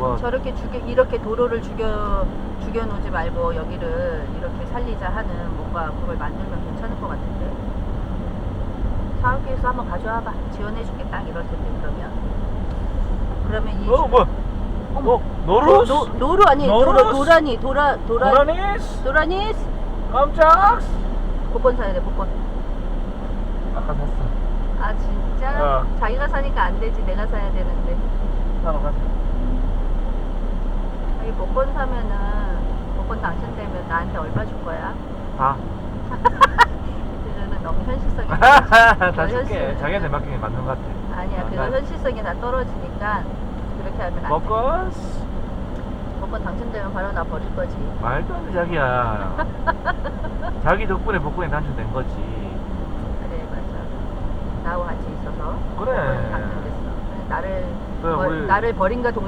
뭐 저렇게 죽여 이렇게 도로를 죽여 죽여 놓지 말고 여기를 이렇게 살리자 하는 뭔가 그걸 만들면 괜찮을 것 같은데. 사업계에서 한번 가져와봐. 지원해줄게 딱 이럴 텐데 그러면. 그러면 이 어, 뭐? 어머. 어, 노루스? 노, 노루 아니 도로 노루스? 도라니 도라 도라 도라니스? 도라니스 깜짝? 복권 사야 돼 복권. 아까 샀어. 아 진짜? 어. 자기가 사니까 안 되지 내가 사야 되는데. 사러 가자. 복권 사면은 복권 당첨되면 나한테 얼마 줄 거야? 다. 그거는 너무 현실성이 다 줄게. 자기한테 맡기는 게 맞는 것 같아. 아니야 아, 그거 나- 현실성이 다 떨어지니까 그렇게 하면 안 돼. 먹거스? 복권 당첨되면 바로 나 버릴 거지. 말도 안 돼, 자기야. 자기 덕분에 복권이 당첨된 거지. 그래 맞아. 나하고 같이 있어서 그래. 복권이 당첨됐어. 나를 그래, 버- 우리- 나를 버린가 동